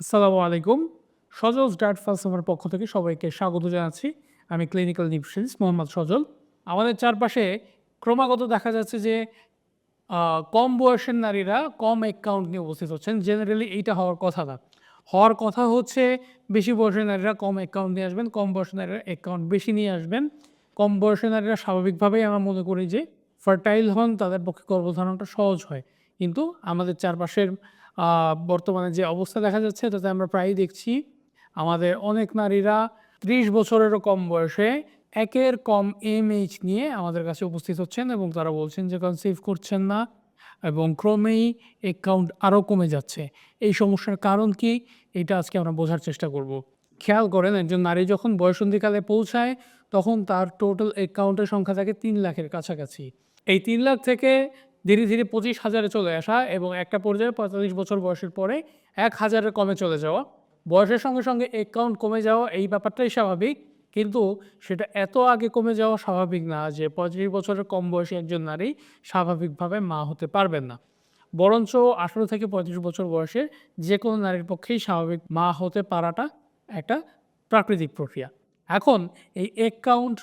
আসসালামু আলাইকুম। সজল ডার্ট ফালসাফার পক্ষ থেকে সবাইকে স্বাগত জানাচ্ছি। আমি ক্লিনিক্যাল নিউট্রিশনিস্ট মোহাম্মদ সজল। আমাদের চারপাশে ক্রমাগত দেখা যাচ্ছে যে কম বয়সের নারীরা কম অ্যাকাউন্ট নিয়ে উপস্থিত হচ্ছেন। জেনারেলি এইটা হওয়ার কথা না। হওয়ার কথা হচ্ছে, বেশি বয়সের নারীরা কম অ্যাকাউন্ট নিয়ে আসবেন, কম বয়সের নারীরা অ্যাকাউন্ট বেশি নিয়ে আসবেন। কম বয়সের নারীরা স্বাভাবিকভাবেই আমরা মনে করি যে ফার্টাইল হন, তাদের পক্ষে গর্ভধারণটা সহজ হয়। কিন্তু আমাদের চারপাশের বর্তমানে যে অবস্থা দেখা যাচ্ছে, তাতে আমরা প্রায়ই দেখছি আমাদের অনেক নারীরা ত্রিশ বছরেরও কম বয়সে একের কম এমএইচ নিয়ে আমাদের কাছে উপস্থিত হচ্ছেন এবং তারা বলছেন যে কনসিভ করছেন না এবং ক্রমেই অ্যাকাউন্ট আরও কমে যাচ্ছে। এই সমস্যার কারণ কি? এটা আজকে আমরা বোঝার চেষ্টা করব। খেয়াল করেন, একজন নারী যখন বয়সন্ধিকালে পৌঁছায়, তখন তার টোটাল অ্যাকাউন্টের সংখ্যা থাকে তিন লাখের কাছাকাছি। এই তিন লাখ থেকে ধীরে ধীরে পঁচিশ হাজারে চলে আসা এবং একটা পর্যায়ে পঁয়তাল্লিশ বছর বয়সের পরে এক হাজারের কমে চলে যাওয়া। বয়সের সঙ্গে সঙ্গে অ্যাকাউন্ট কমে যাওয়া, এই ব্যাপারটাই স্বাভাবিক। কিন্তু সেটা এত আগে কমে যাওয়া স্বাভাবিক না যে পঁয়ত্রিশ বছরের কম বয়সী একজন নারী স্বাভাবিকভাবে মা হতে পারবেন না। বরঞ্চ আঠারো থেকে পঁয়ত্রিশ বছর বয়সে যে কোনো নারীর পক্ষেই স্বাভাবিক মা হতে পারাটা একটা প্রাকৃতিক প্রক্রিয়া। এখন এই অ্যাকাউন্ট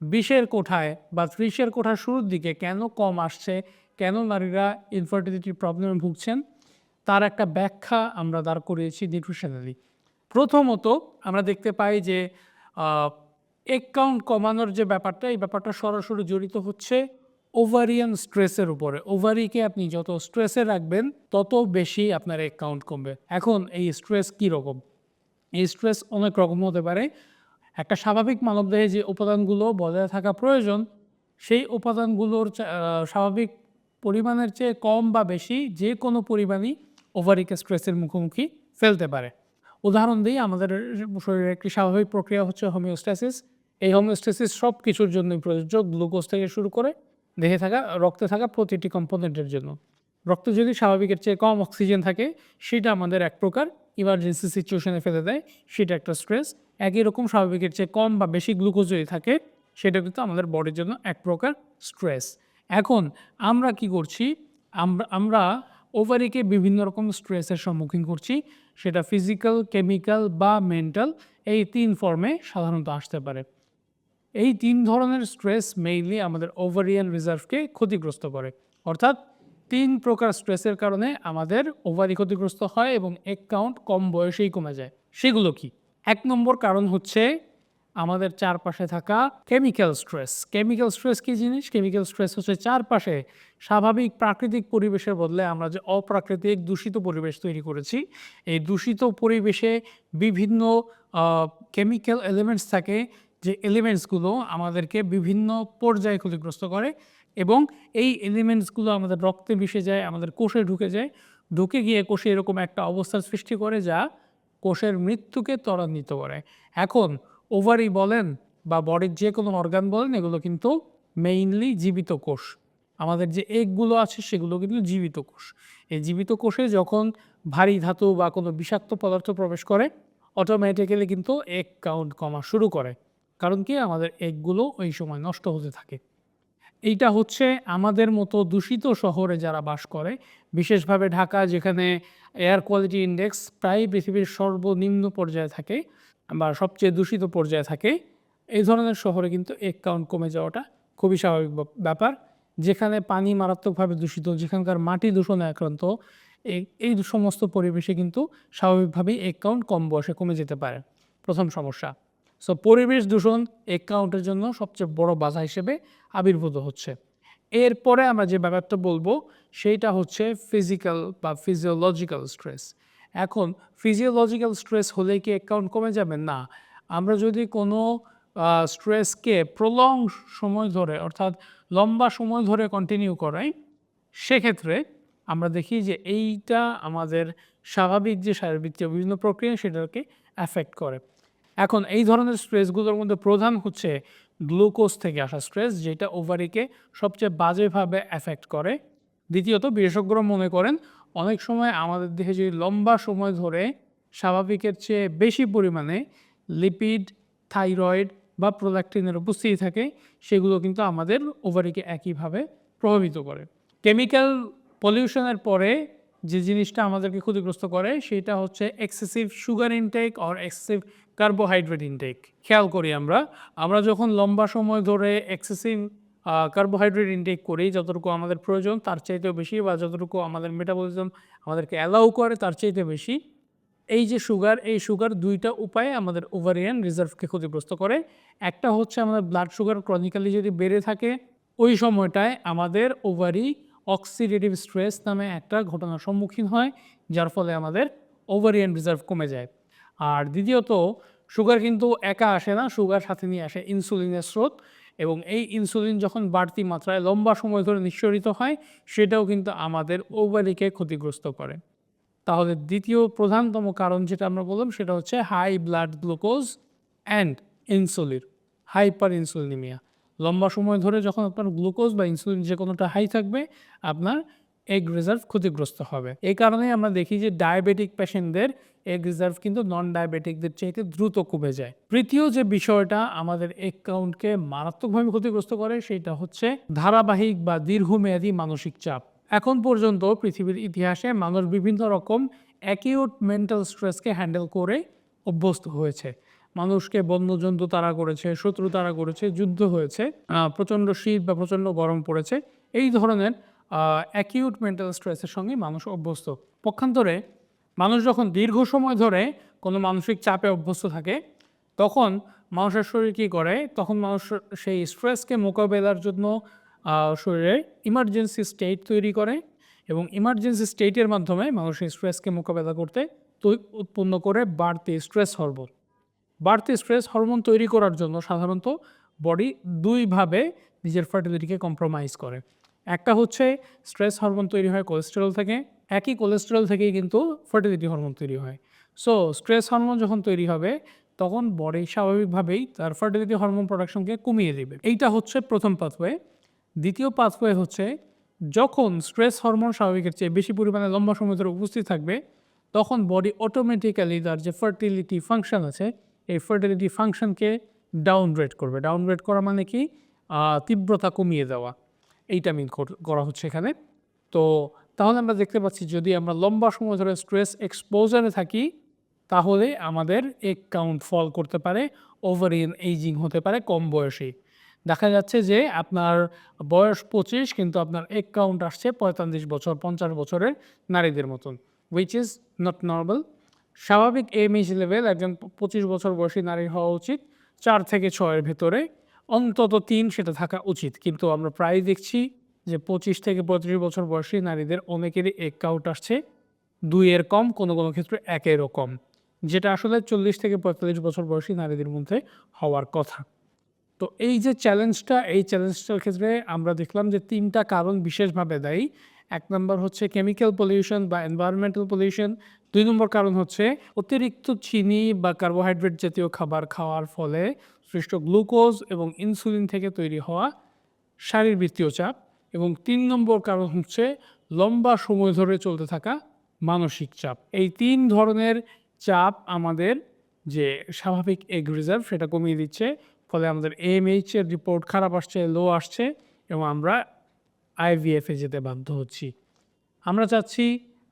বিশের কোঠায় বা ত্রিশের কোঠার শুরুর দিকে কেন কম আসছে কেন নারীরা ইনফার্টিলিটি প্রবলেমে ভুগছেন? তার একটা ব্যাখ্যা আমরা দাঁড় করিয়েছি নিউট্রিশনালি প্রথমত আমরা দেখতে পাই যে এক কাউন্ট কমানোর যে ব্যাপারটা, এই ব্যাপারটা সরাসরি জড়িত হচ্ছে ওভারিয়ান স্ট্রেসের উপরে। ওভারিকে আপনি যত স্ট্রেসে রাখবেন, তত বেশি আপনার এক কাউন্ট কমবে। এখন এই স্ট্রেস কী রকম? এই স্ট্রেস অনেক রকম হতে পারে। একটা স্বাভাবিক মানবদেহে যে উপাদানগুলো বজায় থাকা প্রয়োজন, সেই উপাদানগুলোর স্বাভাবিক পরিমাণের চেয়ে কম বা বেশি যে কোনো পরিমাণই ওভারিকে স্ট্রেসের মুখোমুখি ফেলতে পারে। উদাহরণ দিই, আমাদের শরীরের একটি স্বাভাবিক প্রক্রিয়া হচ্ছে হোমিওস্ট্যাসিস। এই হোমিওস্ট্যাসিস সব কিছুর জন্যই প্রযোজ্য, গ্লুকোজ থেকে শুরু করে দেহে থাকা, রক্তে থাকা প্রতিটি কম্পোনেন্টের জন্য। রক্ত যদি স্বাভাবিকের চেয়ে কম অক্সিজেন থাকে, সেটা আমাদের এক প্রকার ইমার্জেন্সি সিচুয়েশনে ফেলে দেয়, সেটা একটা স্ট্রেস একই রকম স্বাভাবিকের চেয়ে কম বা বেশি গ্লুকোজ যদি থাকে, সেটা কিন্তু আমাদের বডির জন্য এক প্রকার স্ট্রেস এখন আমরা কি করছি? আমরা ওভারিকে বিভিন্ন রকম স্ট্রেসের সম্মুখীন করছি। সেটা ফিজিক্যাল কেমিক্যাল বা মেন্টাল এই তিন ফর্মে সাধারণত আসতে পারে। এই তিন ধরনের স্ট্রেস মেইনলি আমাদের ওভারিয়ান রিজার্ভকে ক্ষতিগ্রস্ত করে। অর্থাৎ তিন প্রকার স্ট্রেসের কারণে আমাদের ওভারি ক্ষতিগ্রস্ত হয় এবং এক কাউন্ট কম বয়সেই কমে যায়। সেগুলো কি? এক নম্বর কারণ হচ্ছে আমাদের চারপাশে থাকা কেমিক্যাল স্ট্রেস কেমিক্যাল স্ট্রেস কী জিনিস? কেমিক্যাল স্ট্রেস হচ্ছে চারপাশে স্বাভাবিক প্রাকৃতিক পরিবেশের বদলে আমরা যে অপ্রাকৃতিক দূষিত পরিবেশ তৈরি করেছি, এই দূষিত পরিবেশে বিভিন্ন কেমিক্যাল এলিমেন্টস থাকে যে এলিমেন্টসগুলো আমাদেরকে বিভিন্ন পর্যায়ে ক্ষতিগ্রস্ত করে এবং এই এলিমেন্টসগুলো আমাদের রক্তে মিশে যায়, আমাদের কোষে ঢুকে যায়। ঢুকে গিয়ে কোষে এরকম একটা অবস্থার সৃষ্টি করে যা কোষের মৃত্যুকে ত্বরান্বিত করে। এখন ওভারি বলেন বা বডির যে কোনো অর্গান বলেন, এগুলো কিন্তু মেইনলি জীবিত কোষ। আমাদের যে এগগুলো আছে, সেগুলো কিন্তু জীবিত কোষ। এই জীবিত কোষে যখন ভারী ধাতু বা কোনো বিষাক্ত পদার্থ প্রবেশ করে অটোমেটিক্যালি কিন্তু এক কাউন্ট কমা শুরু করে। কারণ কি? আমাদের এগগুলো ওই সময় নষ্ট হতে থাকে। এইটা হচ্ছে আমাদের মতো দূষিত শহরে যারা বাস করে, বিশেষভাবে ঢাকা, যেখানে এয়ার কোয়ালিটি ইন্ডেক্স প্রায় পৃথিবীর সর্বনিম্ন পর্যায়ে থাকে বা সবচেয়ে দূষিত পর্যায়ে থাকে, এই ধরনের শহরে কিন্তু এক কাউন্ট কমে যাওয়াটা খুবই স্বাভাবিক ব্যাপার। যেখানে পানি মারাত্মকভাবে দূষিত, যেখানকার মাটি দূষণে আক্রান্ত, এই সমস্ত পরিবেশে কিন্তু স্বাভাবিকভাবেই এক কাউন্ট কম বয়সে কমে যেতে পারে। প্রথম সমস্যা। সো পরিবেশ দূষণ এক কাউন্টের জন্য সবচেয়ে বড় বাধা হিসেবে আবির্ভূত হচ্ছে। এরপরে আমরা যে ব্যাপারটা বলব, সেইটা হচ্ছে ফিজিক্যাল বা ফিজিওলজিক্যাল স্ট্রেস এখন ফিজিওলজিক্যাল স্ট্রেস হলে কি অ্যাকাউন্ট কমে যাবে? না। আমরা যদি কোনো স্ট্রেসকে প্রলং সময় ধরে, অর্থাৎ লম্বা সময় ধরে কন্টিনিউ করাই, সেক্ষেত্রে আমরা দেখি যে এইটা আমাদের স্বাভাবিক যে শারীরবৃত্তীয় বিভিন্ন প্রক্রিয়া সেটাকে অ্যাফেক্ট করে। এখন এই ধরনের স্ট্রেসগুলোর মধ্যে প্রধান হচ্ছে গ্লুকোজ থেকে আসা স্ট্রেস যেটা ওভারিকে সবচেয়ে বাজেভাবে অ্যাফেক্ট করে। দ্বিতীয়ত, বিশেষজ্ঞরা মনে করেন অনেক সময় আমাদের দেহে যদি লম্বা সময় ধরে স্বাভাবিকের চেয়ে বেশি পরিমাণে লিপিড থাইরয়েড বা প্রোল্যাক্টিনের উপস্থিতি থাকে, সেগুলো কিন্তু আমাদের ওভারিকে একইভাবে প্রভাবিত করে। কেমিক্যাল পলিউশনের পরে যে জিনিসটা আমাদেরকে ক্ষতিগ্রস্ত করে, সেটা হচ্ছে excessive sugar intake or excessive carbohydrate intake খেয়াল করি আমরা আমরা যখন লম্বা সময় ধরে এক্সেসিভ কার্বোহাইড্রেট ইনটেক করি যতটুকু আমাদের প্রয়োজন, তার চাইতেও বেশি বা যতটুকু আমাদের মেটাবলিজম আমাদেরকে অ্যালাউ করে, তার চাইতে বেশি। এই যে সুগার এই সুগার দুইটা উপায়ে আমাদের ওভারিয়ান রিজার্ভকে ক্ষতিগ্রস্ত করে। একটা হচ্ছে আমাদের ব্লাড সুগার ক্রনিক্যালি যদি বেড়ে থাকে, ওই সময়টায় আমাদের ওভারি অক্সিডেটিভ স্ট্রেস নামে একটা ঘটনার সম্মুখীন হয়, যার ফলে আমাদের ওভারিয়ান রিজার্ভ কমে যায়। আর দ্বিতীয়ত সুগার কিন্তু একা আসে না সুগার সাথে নিয়ে আসে ইনসুলিনের স্রোত। এবং এই ইনসুলিন যখন বাড়তি মাত্রায় লম্বা সময় ধরে নিঃসরিত হয়, সেটাও কিন্তু আমাদের ওভারিকে ক্ষতিগ্রস্ত করে। তাহলে দ্বিতীয় প্রধানতম কারণ যেটা আমরা বললাম, সেটা হচ্ছে high blood glucose and insulin hyperinsulinaemia লম্বা সময় ধরে যখন আপনার গ্লুকোজ বা ইনসুলিন যে কোনোটা হাই থাকবে, আপনার এগ রিজার্ভ ক্ষতিগ্রস্ত হবে। এই কারণেই আমরা দেখি যে ডায়াবেটিক পেশেন্টদের এগ রিজার্ভ কিন্তু নন ডায়াবেটিকদের চাইতে দ্রুত কমে যায়। তৃতীয় যে বিষয়টা আমাদের এগ কাউন্টকে মারাত্মকভাবে ক্ষতিগ্রস্ত করে সেটা হচ্ছে ধারাবাহিক বা দীর্ঘমেয়াদী মানসিক চাপ। এখন পর্যন্ত পৃথিবীর ইতিহাসে মানুষ বিভিন্ন রকম অ্যাকিউট মেন্টাল স্ট্রেসকে হ্যান্ডেল করে অভ্যস্ত হয়েছে। মানুষকে বন্যজন্তু তারা করেছে, শত্রু তারা করেছে, যুদ্ধ হয়েছে প্রচণ্ড শীত বা প্রচণ্ড গরম পড়েছে। এই ধরনের অ্যাকিউট মেন্টাল স্ট্রেসের সঙ্গে মানুষ অভ্যস্ত। পক্ষান্তরে মানুষ যখন দীর্ঘ সময় ধরে কোনো মানসিক চাপে অভ্যস্ত থাকে তখন মানুষের শরীর কী করে? তখন মানুষ সেই স্ট্রেসকে মোকাবেলার জন্য আহ, শরীরে ইমার্জেন্সি স্টেট তৈরি করে এবং ইমার্জেন্সি স্টেটের মাধ্যমে মানুষের স্ট্রেসকে মোকাবেলা করতে উৎপন্ন করে বাড়তি স্ট্রেস হরমোন। বাড়তি স্ট্রেস হরমোন তৈরি করার জন্য সাধারণত বডি দুইভাবে নিজের ফার্টিলিটিকে কম্প্রোমাইজ করে। একটা হচ্ছে স্ট্রেস হরমোন তৈরি হয় কোলেস্টেরল থেকে একই কোলেস্টেরল থেকেই কিন্তু ফার্টিলিটি হরমোন তৈরি হয়। সো স্ট্রেস হরমোন যখন তৈরি হবে, তখন বডি স্বাভাবিকভাবেই তার ফার্টিলিটি হরমোন প্রোডাকশনকে কমিয়ে দেবে। এইটা হচ্ছে প্রথম পাথওয়ে দ্বিতীয় পাথওয়ে হচ্ছে, যখন স্ট্রেস হরমোন স্বাভাবিকের চেয়ে বেশি পরিমাণে লম্বা সময় ধরে উপস্থিত থাকবে, তখন বডি অটোমেটিক্যালি তার যে ফার্টিলিটি ফাংশন আছে, এই ফার্টিলিটি ফাংশনকে ডাউন রেট করবে। ডাউন রেট করা মানে কি? তীব্রতা কমিয়ে দেওয়া। এইটা মিন করা হচ্ছে এখানে। তো তাহলে আমরা দেখতে পাচ্ছি যদি আমরা লম্বা সময় ধরে স্ট্রেস এক্সপোজারে থাকি, তাহলে আমাদের এক কাউন্ট ফল করতে পারে ওভার ইন এইজিং হতে পারে কম বয়সেই দেখা যাচ্ছে যে আপনার বয়স পঁচিশ, কিন্তু আপনার এক কাউন্ট আসছে পঁয়তাল্লিশ বছর, পঞ্চাশ বছরের নারীদের মতন উইচ ইজ নট নর্মাল স্বাভাবিক এম এমএইচ লেভেল একজন পঁচিশ বছর বয়সী নারী হওয়া উচিত, চার থেকে ছয়ের ভেতরে, অন্তত তিন সেটা থাকা উচিত। কিন্তু আমরা প্রায় দেখছি যে পঁচিশ থেকে পঁয়ত্রিশ বছর বয়সী নারীদের অনেকেরই এক কাউন্ট আসছে। দুইয়ের কম, কোনো কোনো ক্ষেত্রে একেরও কম। যেটা আসলে চল্লিশ থেকে পঁয়তাল্লিশ বছর বয়সী নারীদের মধ্যে হওয়ার কথা। তো এই যে চ্যালেঞ্জটা, এই চ্যালেঞ্জটার ক্ষেত্রে আমরা দেখলাম যে তিনটা কারণ বিশেষভাবে দায়ী। এক নম্বর হচ্ছে কেমিক্যাল পলিউশন বা এনভায়রনমেন্টাল পলিউশন দুই নম্বর কারণ হচ্ছে অতিরিক্ত চিনি বা কার্বোহাইড্রেট জাতীয় খাবার খাওয়ার ফলে সৃষ্ট গ্লুকোজ এবং ইনসুলিন থেকে তৈরি হওয়া শারীরবৃত্তীয় চাপ। এবং তিন নম্বর কারণ হচ্ছে লম্বা সময় ধরে চলতে থাকা মানসিক চাপ। এই তিন ধরনের চাপ আমাদের যে স্বাভাবিক এগ রিজার্ভ সেটা কমিয়ে দিচ্ছে, ফলে আমাদের এমএইচ এর রিপোর্ট খারাপ আসছে লো আসছে এবং আমরা আইভিএফে যেতে বাধ্য হচ্ছি। আমরা চাচ্ছি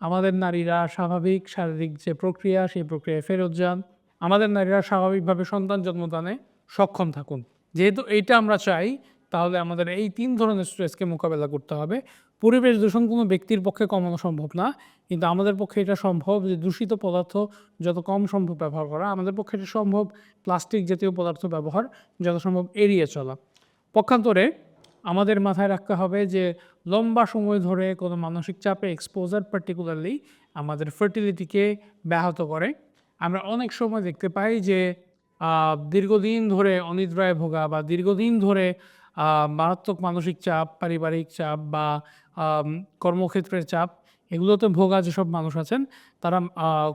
আমাদের নারীরা স্বাভাবিক শারীরিক যে প্রক্রিয়া, সেই প্রক্রিয়ায় ফেরত যান। আমাদের নারীরা স্বাভাবিকভাবে সন্তান জন্মদানে সক্ষম থাকুন। যেহেতু এইটা আমরা চাই তাহলে আমাদের এই তিন ধরনের স্ট্রেসকে মোকাবেলা করতে হবে। পরিবেশ দূষণ কোনো ব্যক্তির পক্ষে কমানো সম্ভব না, কিন্তু আমাদের পক্ষে এটা সম্ভব যে দূষিত পদার্থ যত কম সম্ভব ব্যবহার করা। আমাদের পক্ষে এটা সম্ভব প্লাস্টিক জাতীয় পদার্থ ব্যবহার, যত সম্ভব এড়িয়ে চলা। পক্ষান্তরে আমাদের মাথায় রাখতে হবে যে লম্বা সময় ধরে কোনো মানসিক চাপে এক্সপোজার পার্টিকুলারলি আমাদের ফার্টিলিটিকে ব্যাহত করে। আমরা অনেক সময় দেখতে পাই যে দীর্ঘদিন ধরে অনিদ্রায় ভোগা বা দীর্ঘদিন ধরে মারাত্মক মানসিক চাপ, পারিবারিক চাপ বা কর্মক্ষেত্রের চাপ, এগুলোতে ভোগা যেসব মানুষ আছেন। তারা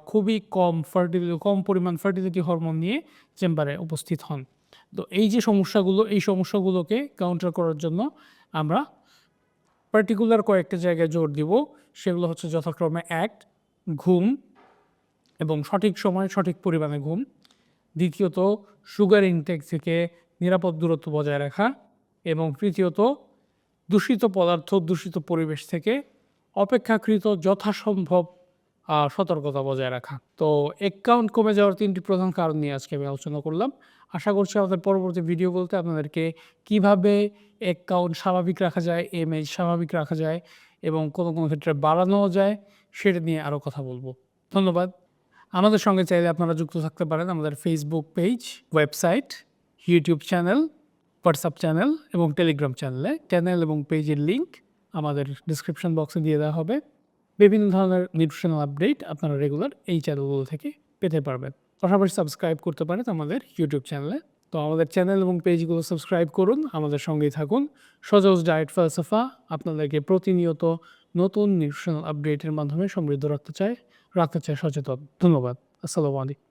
খুবই কম ফার্টিলিটি কম পরিমাণ ফার্টিলিটি হরমোন নিয়ে চেম্বারে উপস্থিত হন। তো এই যে সমস্যাগুলো, এই সমস্যাগুলোকে কাউন্টার করার জন্য আমরা পার্টিকুলার কয়েকটা জায়গায় জোর দিব। সেগুলো হচ্ছে যথাক্রমে এক ঘুম এবং সঠিক সময়, সঠিক পরিমাণে ঘুম। দ্বিতীয়ত সুগার ইনটেক থেকে নিরাপদ দূরত্ব বজায় রাখা। এবং তৃতীয়ত, দূষিত পদার্থ, দূষিত পরিবেশ থেকে অপেক্ষাকৃত যথাসম্ভব সতর্কতা বজায় রাখা। তো অ্যাকাউন্ট কমে যাওয়ার তিনটি প্রধান কারণ নিয়ে আজকে আমি আলোচনা করলাম। আশা করছি আমাদের পরবর্তী ভিডিওগুলোতে আপনাদেরকে কীভাবে অ্যাকাউন্ট স্বাভাবিক রাখা যায় এমএইচ স্বাভাবিক রাখা যায় এবং কোনো কোনো ক্ষেত্রে বাড়ানোও যায়, সেটা নিয়ে আরও কথা বলব। ধন্যবাদ। আমাদের সঙ্গে চাইলে আপনারা যুক্ত থাকতে পারেন আমাদের Facebook page website YouTube channel WhatsApp channel এবং টেলিগ্রাম চ্যানেলে চ্যানেল এবং পেজের লিঙ্ক আমাদের ডিসক্রিপশন বক্সে দিয়ে দেওয়া হবে। বিভিন্ন ধরনের নিউট্রিশনাল আপডেট আপনারা রেগুলার এই চ্যানেলগুলো থেকে পেতে পারবেন। পাশাপাশি সাবস্ক্রাইব করতে পারেন আমাদের ইউটিউব চ্যানেলে তো আমাদের চ্যানেল এবং পেজগুলো সাবস্ক্রাইব করুন, আমাদের সঙ্গেই থাকুন। সজজ ডায়েট ফলসফা আপনাদেরকে প্রতিনিয়ত নতুন নিউট্রিশনাল আপডেটের মাধ্যমে সমৃদ্ধ রাখতে চায় রাখতে চায় সচেতন। ধন্যবাদ। আসসালামু আলাইকুম।